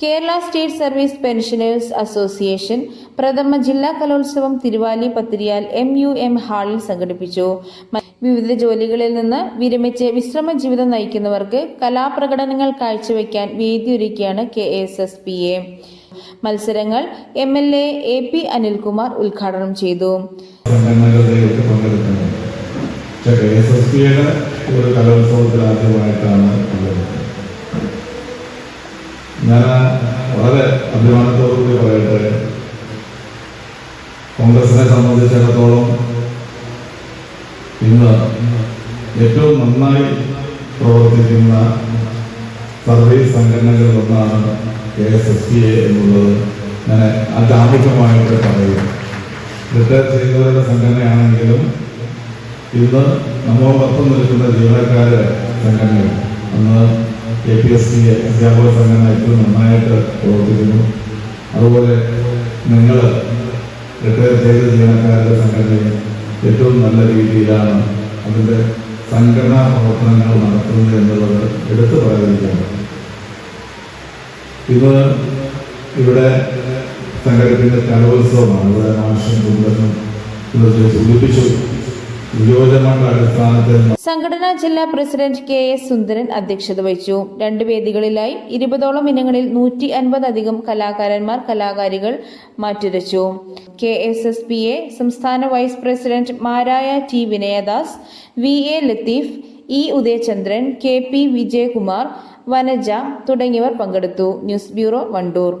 Kerala state service pensioners association പ്രഥമ ജില്ലാ കലോത്സവം Thiruvali Pathiriyal M U M ഹാളിൽ സംഘടിപ്പിച്ചു. വിവിധ ജോലികളിൽ നിന്ന് വിരമിച്ച് വിശ്രമ ജീവിതം നയിക്കുന്നവർക്ക് കലാപ്രകടനങ്ങൾ കാഴ്ചവെക്കാൻ വേദിയൊരുക്കിയാണ് K S S P A. മത്സരങ്ങൾ M L A A P Anilkumar ഉദ്ഘാടനം ചെയ്തു. ഒരു ഞാൻ വളരെ അഭിമാനത്തോടുകൂടി പറയട്ടെ കോൺഗ്രസിനെ സംബന്ധിച്ചിടത്തോളം ഇന്ന് ഏറ്റവും നന്നായി പ്രവർത്തിക്കുന്ന സർവീസ് സംഘടനകളിൽ ഒന്നാണ് K S S P A എന്നുള്ളത്. ഞാൻ അജാമികമായിട്ട് പറയുന്നു. റിട്ടയർ ചെയ്തവരുടെ സംഘടനയാണെങ്കിലും ഇന്ന് നമ്മോടൊപ്പം നിൽക്കുന്ന ജീവനക്കാരുടെ സംഘടനകൾ അന്ന് എ പി എസ് ടി അധ്യാപക സംഘടന ഏറ്റവും നന്നായിട്ട് പ്രവർത്തിക്കുന്നു. അതുപോലെ നിങ്ങൾ റിട്ടയർ ചെയ്ത ജീവനക്കാരുടെ സംഘടനയും ഏറ്റവും നല്ല രീതിയിലാണ് അതിന്റെ സംഘടനാ പ്രവർത്തനങ്ങൾ നടത്തുന്നത് എന്നുള്ളത് എടുത്തു പറയാതിരിക്കുകയാണ് ഇത് ഇവിടെ സംഘടിപ്പിക്കുന്ന കലോത്സവമാണ്. ഇവിടെ കുടുംബനും ഇത് സൂചിപ്പിച്ചു. സംഘടനാ ജില്ലാ പ്രസിഡന്റ് കെ എസ് സുന്ദരൻ അധ്യക്ഷത വഹിച്ചു. രണ്ട് വേദികളിലായി ഇരുപതോളം ഇനങ്ങളിൽ നൂറ്റി അൻപതധികം കലാകാരന്മാർ കലാകാരികൾ മാറ്റുരച്ചു. K S S P A സംസ്ഥാന വൈസ് പ്രസിഡന്റ് മാരായ T Vinayadas V A Latheef E Udayachandran K P Vijayakumar Vanaja തുടങ്ങിയവർ പങ്കെടുത്തു. News bureau Wandoor.